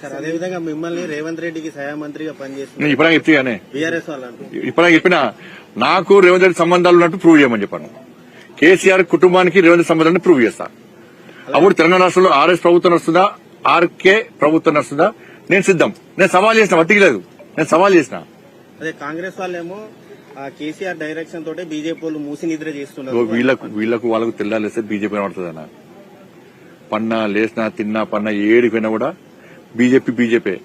Sir అదేవిధంగా మిమ్మల్ని రేవంత్ రెడ్డికి సహాయ మంత్రిగా పనిచేస్తున్నారు నేను ఇప్పుడు చెప్తానే బీఆర్ఎస్ వాళ్ళు ఇప్పుడు చెప్పిన నాకు రేవంత్ రెడ్డి సంబంధాలు ఉన్నట్టు ప్రూవ్ చేయమని చెప్పాను. కేసీఆర్ కుటుంబానికి రేవంత్ రెడ్డి సంబంధాన్ని ప్రూవ్ చేస్తా. అప్పుడు తెలంగాణ రాష్ట్రంలో ఆర్ఎస్ ప్రభుత్వం నడుస్తుందా? ఆర్కే ప్రభుత్వం నడుస్తుందా? నేను సిద్ధం. నేను సవాల్ చేసిన వట్టికి లేదు. నేను సవాల్ చేసిన. అదే కాంగ్రెస్ వాళ్ళేమో కేసీఆర్ డైరెక్షన్ తోటే బీజేపీ వాళ్ళు మూసి నిద్ర చేస్తున్నారు. వీళ్ళకు వీళ్ళకు వాళ్ళకు తెల్లాలేస్తే బీజేపీ కనబడుతుందన్న పన్నా లేచినా తిన్నా పన్నా ఏడికి పోయినా కూడా బీజేపీ బీజేపీ.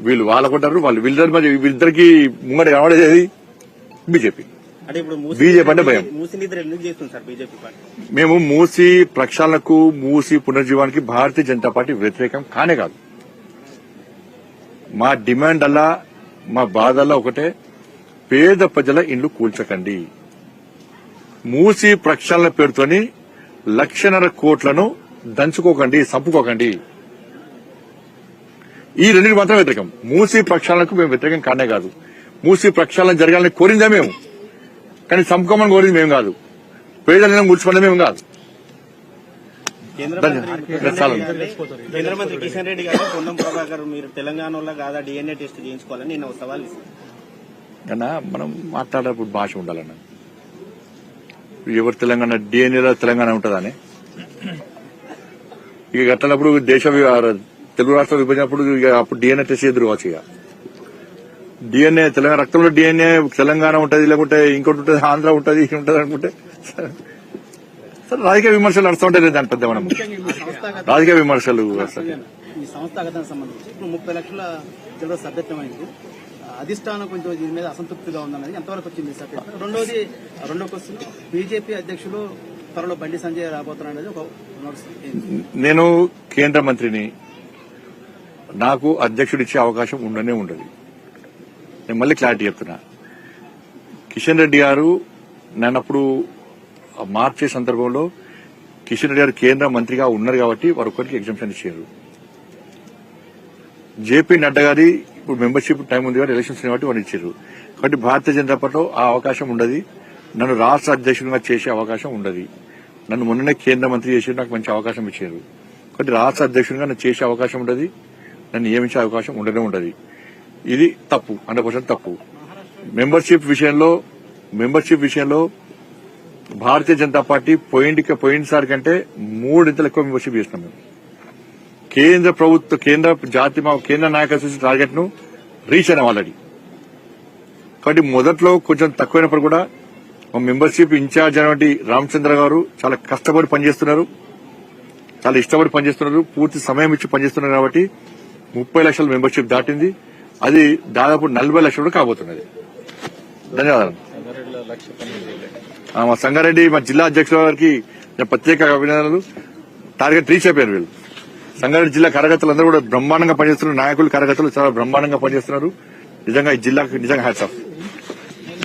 వీళ్ళు వాళ్ళకుంటారు వాళ్ళు వీళ్ళిద్దరి మధ్య వీళ్ళిద్దరికి ముంగట కనబడేది బీజేపీ. బీజేపీ అంటే భయం. మేము మూసి ప్రక్షాళనకు మూసి పునర్జీవానికి భారతీయ జనతా పార్టీ వ్యతిరేకం కానే కాదు. మా డిమాండ్ అలా మా బాధల్లా ఒకటే పేద ప్రజల ఇండ్లు కూల్చకండి. మూసి ప్రక్షాళన పేరుతోని లక్షన్నర కోట్లను దంచుకోకండి చంపుకోకండి. ఈ రెండింటి మాత్రం వ్యతిరేకం. మూసి ప్రక్షాళనకు మేము వ్యతిరేకం కానే కాదు. మూసి ప్రక్షాళన జరగాలని కోరిందే మేము. కానీ చంపుకోమని కోరింది మేము కాదు. పేదలను కూర్చుకోవడం మేము కాదు. కేంద్ర మంత్రి కిషన్ రెడ్డి గారు పొన్నం ప్రభాకర్ మీరు తెలంగాణ వల్ల కాదా డిఎన్ఏ టెస్ట్ చేయించుకోవాలని నేను సవాల్ కన్నా మనం మాట్లాడేటప్పుడు భాష ఉండాలన్న. ఎవరు తెలంగాణ డిఎన్ఏలో తెలంగాణ ఉంటుందని? ఇక అట్లనప్పుడు దేశ తెలుగు రాష్ట్ర విభజనప్పుడు అప్పుడు డిఎన్ఏ టెస్ట్ ఎదురు కావచ్చు ఇక. డిఎన్ఏ తెలంగాణ రక్తంలో డిఎన్ఏ తెలంగాణ ఉంటది లేకుంటే ఇంకోటి ఉంటుంది ఆంధ్ర ఉంటది ఉంటది అనుకుంటే. సరే రాజకీయ విమర్శలు నడుస్తూ ఉంటాయి దాని పెద్ద మనం. రాజకీయ విమర్శలు ముప్పై లక్షల సభ్యత్వమైంది. అధిష్టానం కొంచెం దీని మీద అసంతృప్తిగా ఉందన్నది ఎంతవరకు వచ్చింది సభ్యత్వం రెండోది రెండో క్వశ్చన్ బీజేపీ అధ్యక్షులు త్వరలో బండి సంజయ్ రాబోతున్నారు అనేది ఒక నడుస్తుంది. నేను కేంద్ర మంత్రిని నాకు అధ్యక్షుడు ఇచ్చే అవకాశం ఉండనే ఉండదు. నేను మళ్ళీ క్లారిటీ చెప్తున్నా. కిషన్ రెడ్డి గారు నన్నప్పుడు మార్చే సందర్భంలో కిషన్ రెడ్డి గారు కేంద్ర మంత్రిగా ఉన్నారు కాబట్టి వారు ఒక్కరికి ఎగ్జామ్షన్ ఇచ్చారు. జేపీ నడ్డా గారి ఇప్పుడు మెంబర్షిప్ టైం ఉంది కాబట్టి ఎలక్షన్స్ కాబట్టి వారు ఇచ్చారు. కాబట్టి భారతీయ జనతా పార్టీలో ఆ అవకాశం ఉండదు. నన్ను రాష్ట్ర అధ్యక్షుడిగా చేసే అవకాశం ఉండదు. నన్ను మొన్ననే కేంద్ర మంత్రి చేసి నాకు మంచి అవకాశం ఇచ్చారు. కాబట్టి రాష్ట్ర అధ్యక్షుడిగా నన్ను చేసే అవకాశం ఉండదు. నన్ను నియమించే అవకాశం ఉండనే ఉండదు. ఇది తప్పు హండ్రెడ్ తప్పు. మెంబర్షిప్ విషయంలో మెంబర్షిప్ విషయంలో భారతీయ జనతా పార్టీ పోయింటికి పోయినసారి కంటే మూడింతలు ఎక్కువ మెంబర్షిప్ చేస్తున్నాం మేము. కేంద్ర ప్రభుత్వ కేంద్ర జాతి మా కేంద్ర నాయకత్వ టార్గెట్ను రీచ్ అయినాం ఆల్రెడీ. కాబట్టి మొదట్లో కొంచెం తక్కువైనప్పుడు కూడా మా మెంబర్షిప్ ఇన్ఛార్జ్ అయినటువంటి రామచంద్ర గారు చాలా కష్టపడి పనిచేస్తున్నారు. చాలా ఇష్టపడి పనిచేస్తున్నారు. పూర్తి సమయం ఇచ్చి పనిచేస్తున్నారు కాబట్టి ముప్పై లక్షల మెంబర్షిప్ దాటింది. అది దాదాపు నలభై లక్షలు కూడా కాబోతున్నది. ధన్యవాదాలు. మా సంగారెడ్డి మా జిల్లా అధ్యక్షుల గారికి నేను ప్రత్యేక అభినందనలు. టార్గెట్ రీచ్ అయిపోయారు వీళ్ళు. సంగారెడ్డి జిల్లా కార్యకర్తలు అందరూ కూడా బ్రహ్మాండంగా పనిచేస్తున్నారు. నాయకులు కార్యకర్తలు చాలా బ్రహ్మాండంగా పనిచేస్తున్నారు. నిజంగా ఈ జిల్లాకు నిజంగా హ్యాట్స్ ఆఫ్.